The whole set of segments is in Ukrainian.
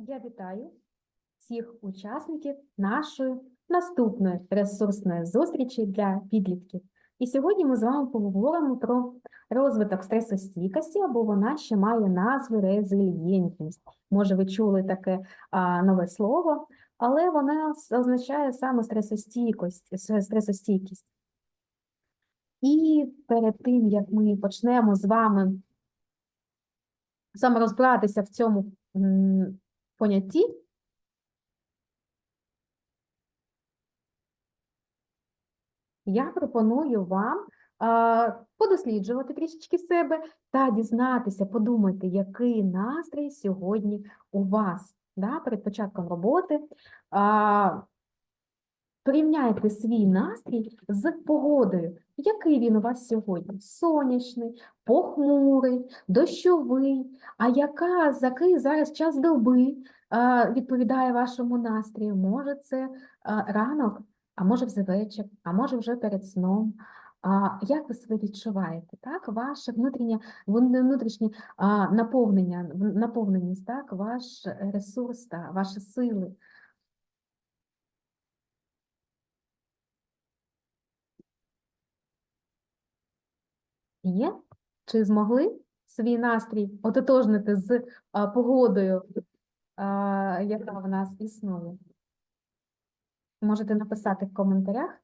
Я вітаю всіх учасників нашої наступної ресурсної зустрічі для підлітків. І сьогодні ми з вами поговоримо про розвиток стресостійкості, або вона ще має назву резильєнтність. Може, ви чули таке а, нове слово, але вона означає саме стресостійкость, стресостійкість. І перед тим, як ми почнемо з вами саме розбиратися в цьому понятті, я пропоную вам подосліджувати трішечки себе та дізнатися, подумайте, який настрій сьогодні у вас да, перед початком роботи. Порівняйте свій настрій з погодою. Який він у вас сьогодні? Сонячний, похмурий, дощовий. А яка, за який зараз час доби відповідає вашому настрію? Може, це ранок, а може вже вечір, а може вже перед сном. А, як ви себе відчуваєте? Так? Ваше внутрішнє, внутрішнє наповнення, наповненість, так? ваш ресурс, та, ваші сили. Є? Чи змогли свій настрій ототожнити з погодою, яка в нас існує? Можете написати в коментарях.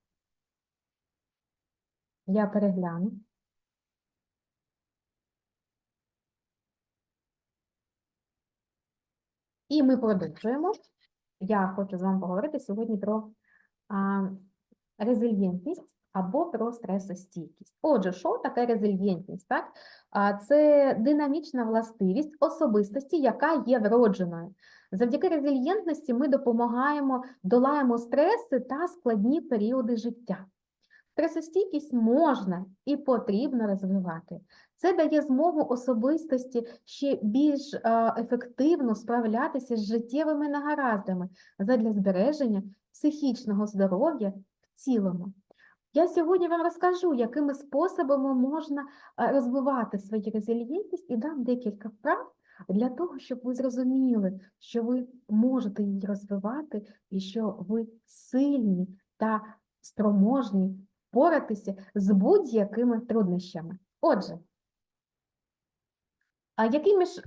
Я перегляну. І ми продовжуємо. Я хочу з вами поговорити сьогодні про а, резильєнтність або про стресостійкість. Отже, що таке резильєнтність? Так? Це динамічна властивість особистості, яка є вродженою. Завдяки резильєнтності ми допомагаємо, долаємо стреси та складні періоди життя. Стресостійкість можна і потрібно розвивати. Це дає змогу особистості ще більш ефективно справлятися з життєвими негараздами задля збереження психічного здоров'я в цілому. Я сьогодні вам розкажу, якими способами можна е, розвивати свою резильєнтність і дам декілька вправ для того, щоб ви зрозуміли, що ви можете її розвивати і що ви сильні та спроможні впоратися з будь-якими труднощами. Отже, якими ж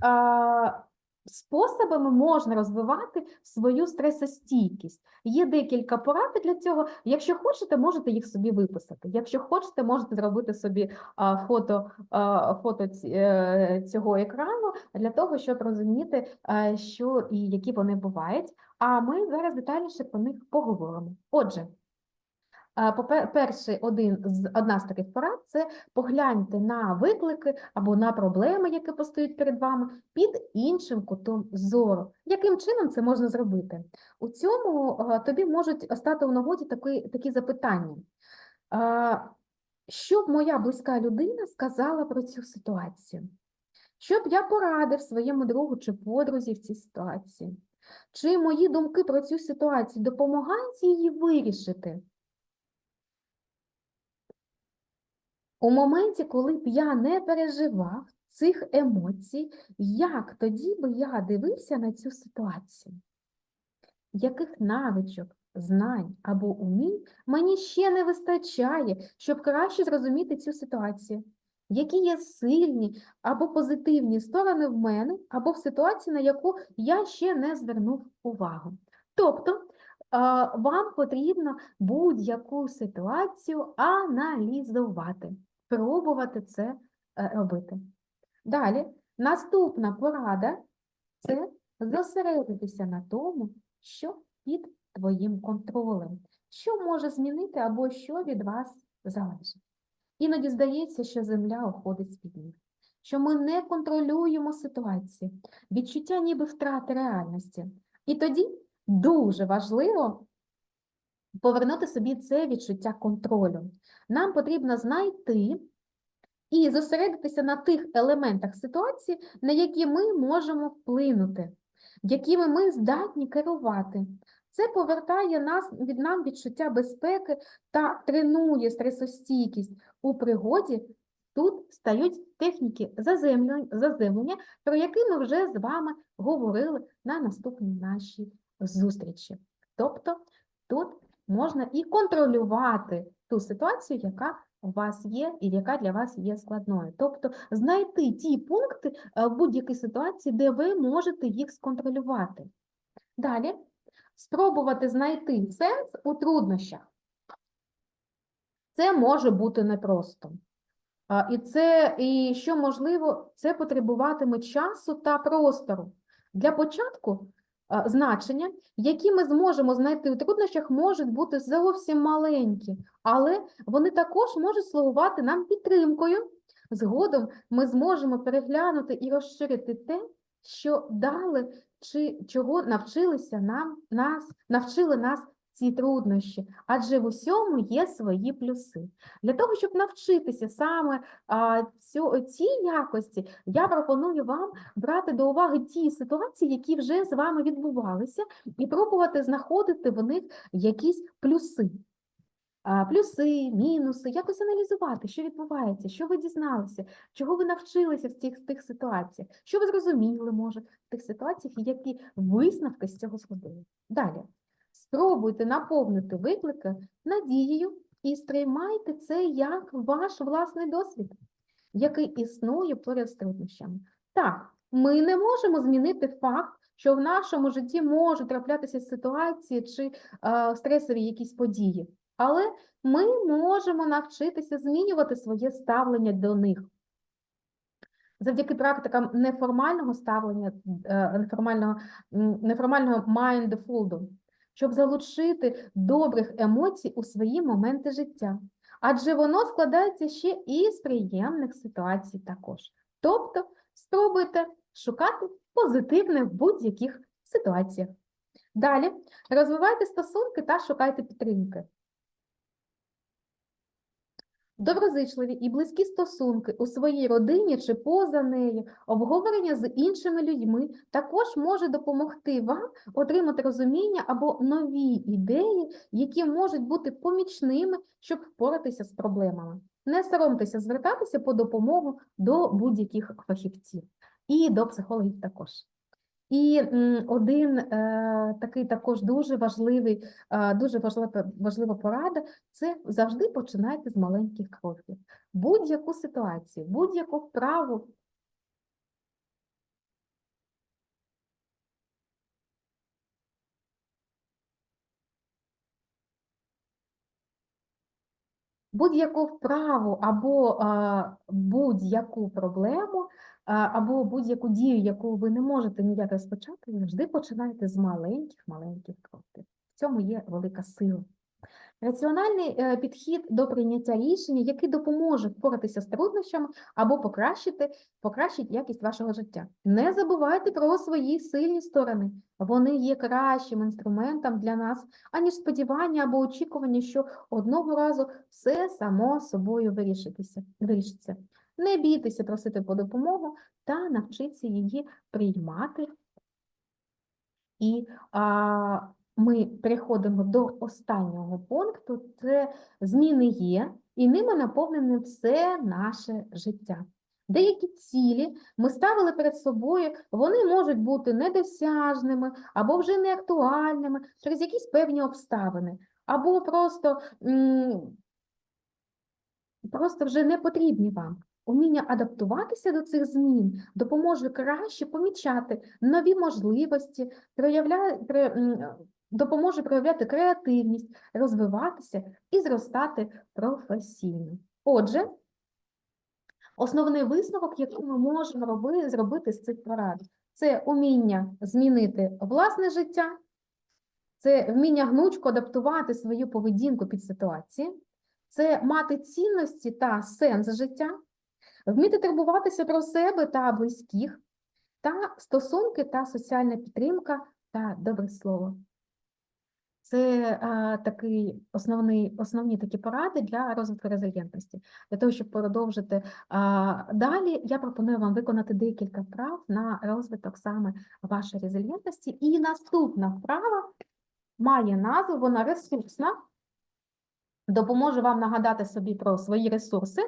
способами можна розвивати свою стресостійкість? Є декілька порад для цього. Якщо хочете, можете їх собі виписати. Якщо хочете, можете зробити собі фото, фото е, цього екрану для того, щоб розуміти, що і які вони бувають. А ми зараз детальніше про них поговоримо. Отже. Перший один з одна з таких порад це погляньте на виклики або на проблеми, які постають перед вами, під іншим кутом зору. Яким чином це можна зробити? У цьому тобі можуть стати у нагоді такі, такі запитання. Що б моя близька людина сказала про цю ситуацію? Що б я порадив своєму другу чи подрузі в цій ситуації? Чи мої думки про цю ситуацію допомагають її вирішити? У моменті, коли б я не переживав цих емоцій, як тоді би я дивився на цю ситуацію? Яких навичок, знань або умінь мені ще не вистачає, щоб краще зрозуміти цю ситуацію? Які є сильні або позитивні сторони в мене, або в ситуації, на яку я ще не звернув увагу? Тобто, вам потрібно будь-яку ситуацію аналізувати пробувати це е, робити. Далі, наступна порада це зосередитися на тому, що під твоїм контролем, що може змінити або що від вас залежить. Іноді здається, що земля уходить з-під ніг, що ми не контролюємо ситуацію, відчуття ніби втрати реальності. І тоді дуже важливо повернути собі це відчуття контролю. Нам потрібно знайти і зосередитися на тих елементах ситуації, на які ми можемо вплинути, якими ми здатні керувати. Це повертає нас від нам відчуття безпеки та тренує стресостійкість у пригоді тут стають техніки заземлення, про які ми вже з вами говорили на наступній нашій зустрічі. Тобто тут можна і контролювати ту ситуацію, яка у вас є і яка для вас є складною. Тобто знайти ті пункти е, в будь-якій ситуації, де ви можете їх сконтролювати. Далі спробувати знайти сенс у труднощах. Це може бути непросто. І це, і що можливо, це потребуватиме часу та простору. Для початку значення, які ми зможемо знайти у труднощах, можуть бути зовсім маленькі, але вони також можуть слугувати нам підтримкою. Згодом ми зможемо переглянути і розширити те, що дали чи чого навчилися нам, нас, навчили нас ці труднощі, адже в усьому є свої плюси. Для того, щоб навчитися саме а, цю, цій якості, я пропоную вам брати до уваги ті ситуації, які вже з вами відбувалися, і пробувати знаходити в них якісь плюси. Плюси, мінуси, якось аналізувати, що відбувається, що ви дізналися, чого ви навчилися в цих, тих ситуаціях, що ви зрозуміли, може, в тих ситуаціях, і які висновки з цього зробили. Далі. Спробуйте наповнити виклики надією і сприймайте це як ваш власний досвід, який існує поряд з труднощами. Так, ми не можемо змінити факт, що в нашому житті можуть траплятися ситуації чи е, стресові якісь події, але ми можемо навчитися змінювати своє ставлення до них. Завдяки практикам неформального ставлення, е, неформального, неформального mindfulness, щоб залучити добрих емоцій у свої моменти життя. Адже воно складається ще і з приємних ситуацій також. Тобто спробуйте шукати позитивне в будь-яких ситуаціях. Далі розвивайте стосунки та шукайте підтримки. Доброзичливі і близькі стосунки у своїй родині чи поза нею, обговорення з іншими людьми також може допомогти вам отримати розуміння або нові ідеї, які можуть бути помічними, щоб впоратися з проблемами. Не соромтеся звертатися по допомогу до будь-яких фахівців і до психологів також. І один е, такий також дуже важливий, е, дуже важлива, важлива порада це завжди починайте з маленьких кроків. Будь-яку ситуацію, будь-яку вправу. Будь-яку вправу або е, будь-яку проблему, е, або будь-яку дію, яку ви не можете ніяк розпочати, завжди починайте з маленьких-маленьких кроків. В цьому є велика сила. Раціональний е, підхід до прийняття рішення, який допоможе впоратися з труднощами або покращити, покращить якість вашого життя. Не забувайте про свої сильні сторони. Вони є кращим інструментом для нас, аніж сподівання або очікування, що одного разу все само собою вирішиться. Не бійтеся просити по допомогу та навчіться її приймати і а, ми переходимо до останнього пункту, це зміни є, і ними наповнене все наше життя. Деякі цілі ми ставили перед собою, вони можуть бути недосяжними або вже не актуальними через якісь певні обставини, або просто, просто вже не потрібні вам. Уміння адаптуватися до цих змін допоможе краще помічати нові можливості, м, допоможе проявляти креативність, розвиватися і зростати професійно. Отже, основний висновок, який ми можемо роби- зробити з цих порад, це уміння змінити власне життя, це вміння гнучко адаптувати свою поведінку під ситуації, це мати цінності та сенс життя, вміти турбуватися про себе та близьких, та стосунки та соціальна підтримка та добре слово. Це а, такий основний, основні такі поради для розвитку резильєнтності. Для того, щоб продовжити а, далі, я пропоную вам виконати декілька вправ на розвиток саме вашої резильєнтності. І наступна вправа має назву, вона ресурсна, допоможе вам нагадати собі про свої ресурси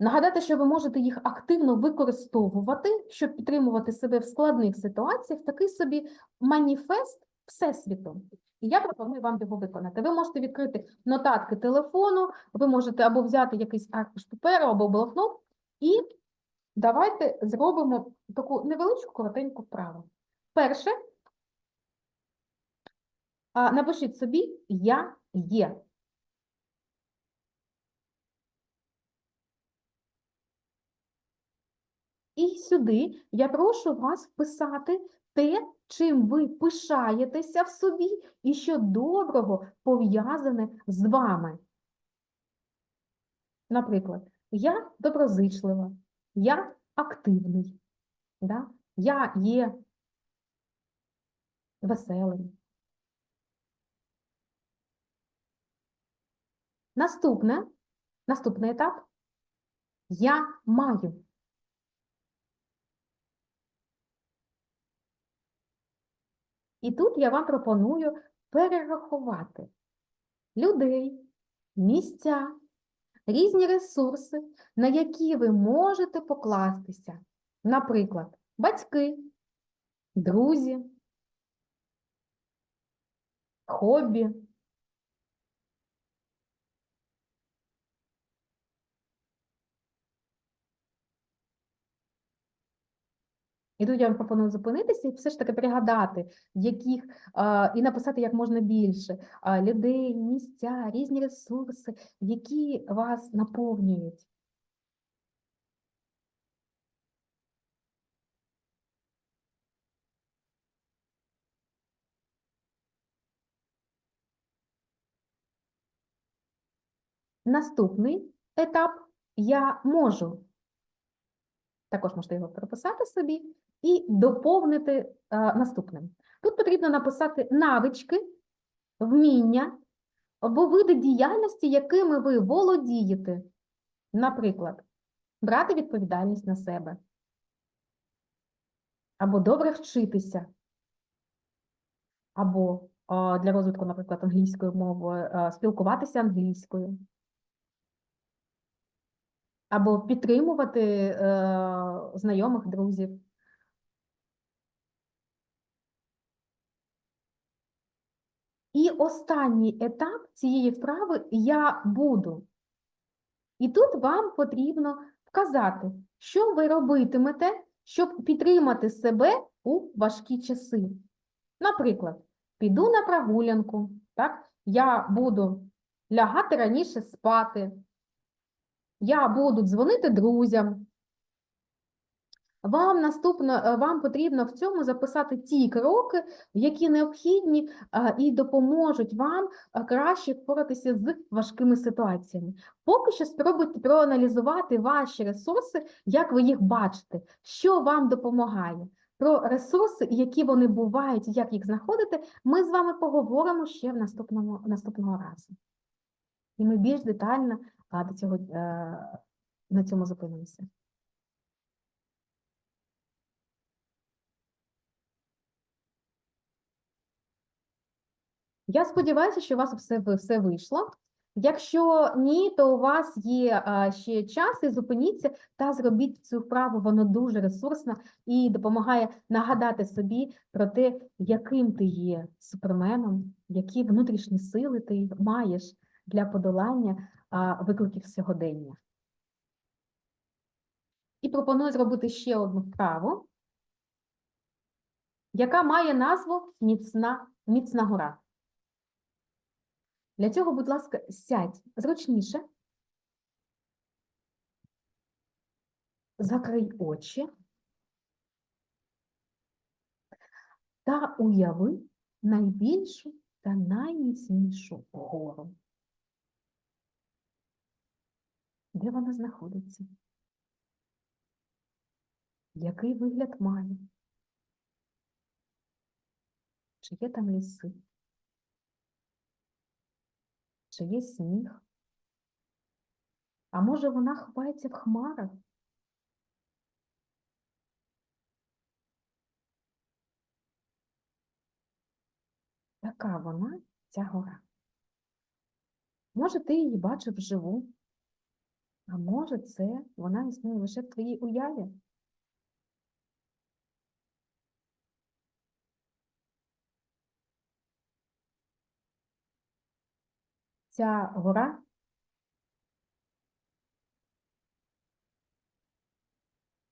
Нагадати, що ви можете їх активно використовувати, щоб підтримувати себе в складних ситуаціях, такий собі маніфест Всесвіту. І я пропоную вам його виконати. Ви можете відкрити нотатки телефону, ви можете або взяти якийсь аркуш паперу, або блокнот, і давайте зробимо таку невеличку коротеньку вправу. Перше, напишіть собі Я є. І сюди я прошу вас вписати те, чим ви пишаєтеся в собі і що доброго пов'язане з вами. Наприклад, я доброзичлива, я активний, да? я є веселим. Наступне, наступний етап я маю. І тут я вам пропоную перерахувати людей, місця, різні ресурси, на які ви можете покластися. Наприклад, батьки, друзі, хобі. І тут я вам пропоную зупинитися і все ж таки пригадати, яких і написати як можна більше людей, місця, різні ресурси, які вас наповнюють. Наступний етап я можу. Також можете його прописати собі і доповнити а, наступним. Тут потрібно написати навички, вміння або види діяльності, якими ви володієте. Наприклад, брати відповідальність на себе, або добре вчитися, або а, для розвитку, наприклад, англійської мови, а, спілкуватися англійською або підтримувати е, знайомих друзів. І останній етап цієї вправи я буду. І тут вам потрібно вказати, що ви робитимете, щоб підтримати себе у важкі часи. Наприклад, піду на прогулянку, так? я буду лягати раніше спати, я буду дзвонити друзям. Вам наступно, е, вам потрібно в цьому записати ті кроки, які необхідні е, і допоможуть вам е, краще впоратися з важкими ситуаціями. Поки що спробуйте проаналізувати ваші ресурси, як ви їх бачите, що вам допомагає. Про ресурси, які вони бувають, як їх знаходити, ми з вами поговоримо ще в наступному наступного разу. І ми більш детально до цього, на цьому зупинимося. Я сподіваюся, що у вас все, все вийшло. Якщо ні, то у вас є ще час і зупиніться та зробіть цю вправу, воно дуже ресурсна і допомагає нагадати собі про те, яким ти є суперменом, які внутрішні сили ти маєш для подолання викликів сьогодення. І пропоную зробити ще одну вправу, яка має назву Міцна, міцна гора. Для цього, будь ласка, сядь зручніше, закрий очі та уяви найбільшу та найміцнішу гору. Де вона знаходиться? Який вигляд має? Чи є там ліси? Чи є сніг? А може вона ховається в хмарах? Яка вона, ця гора? Може, ти її бачив вживу? А може, це вона існує лише в твоїй уяві? Ця гора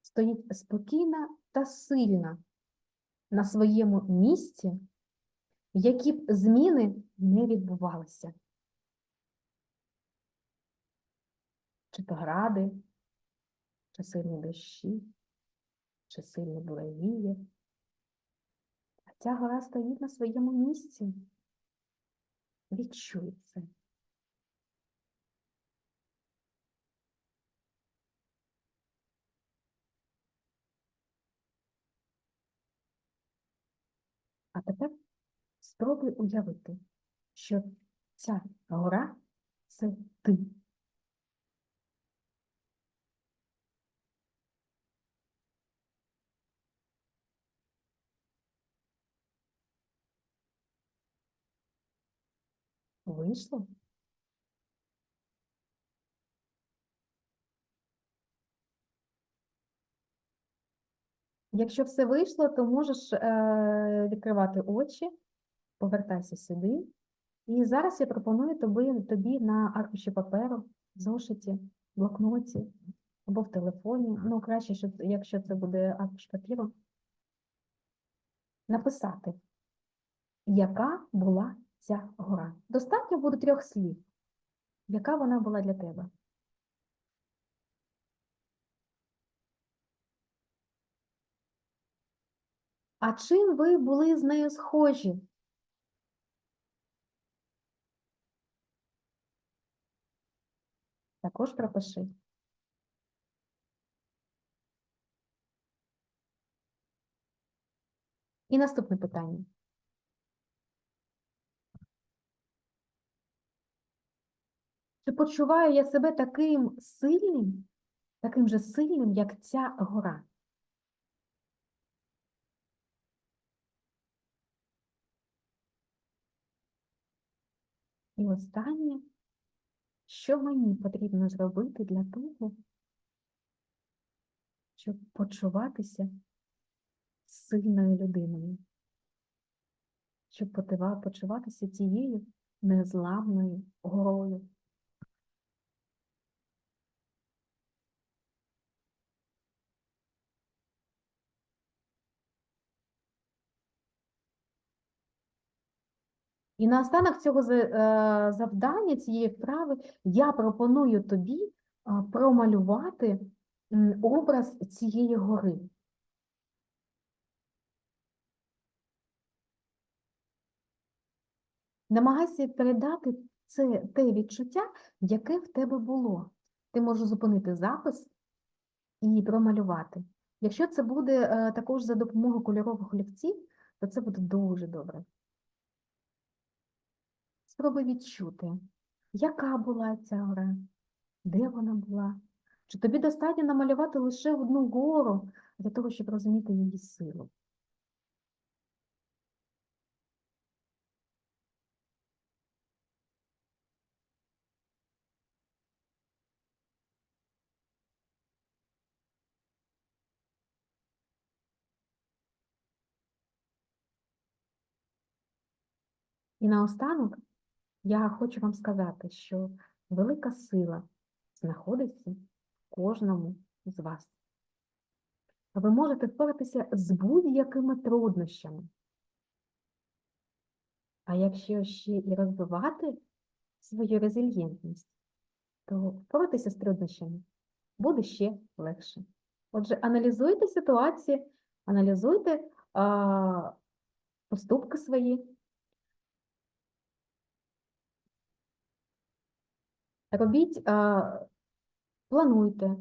стоїть спокійна та сильна на своєму місці, які б зміни не відбувалися. Чи то гради, чи сильні дощі, чи сильні буревії. А ця гора стоїть на своєму місці. Відчуй це. А тепер спробуй уявити, що ця гора це ти. Вийшло? Якщо все вийшло, то можеш е, відкривати очі, повертайся сюди. І зараз я пропоную тобі, тобі на аркуші паперу, зошиті, блокноті або в телефоні, ну краще, щоб, якщо це буде аркуш папіру, написати, яка була ця гора. Достатньо буде трьох слів. Яка вона була для тебе? А чим ви були з нею схожі? Також пропиши. І наступне питання. Чи почуваю я себе таким сильним, таким же сильним, як ця гора? І останнє, що мені потрібно зробити для того, щоб почуватися сильною людиною, щоб почуватися тією незламною горою. І наостанок цього е, завдання, цієї вправи, я пропоную тобі промалювати образ цієї гори. Намагайся передати це те відчуття, яке в тебе було. Ти можеш зупинити запис і промалювати. Якщо це буде е, також за допомогою кольорових олівців, то це буде дуже добре. Спробуй відчути, яка була ця гора, де вона була. Чи тобі достатньо намалювати лише одну гору для того, щоб розуміти її силу? І наостанок я хочу вам сказати, що велика сила знаходиться в кожному з вас. Ви можете впоратися з будь-якими труднощами. А якщо ще і розвивати свою резильєнтність, то впоратися з труднощами буде ще легше. Отже, аналізуйте ситуації, аналізуйте а, поступки свої, робіть, а, плануйте,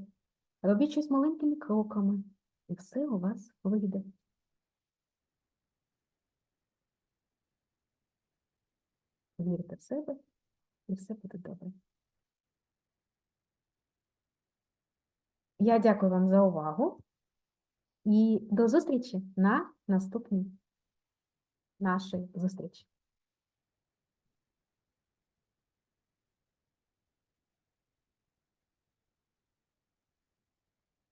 робіть щось маленькими кроками, і все у вас вийде. Вірте в себе, і все буде добре. Я дякую вам за увагу і до зустрічі на наступній нашій зустрічі.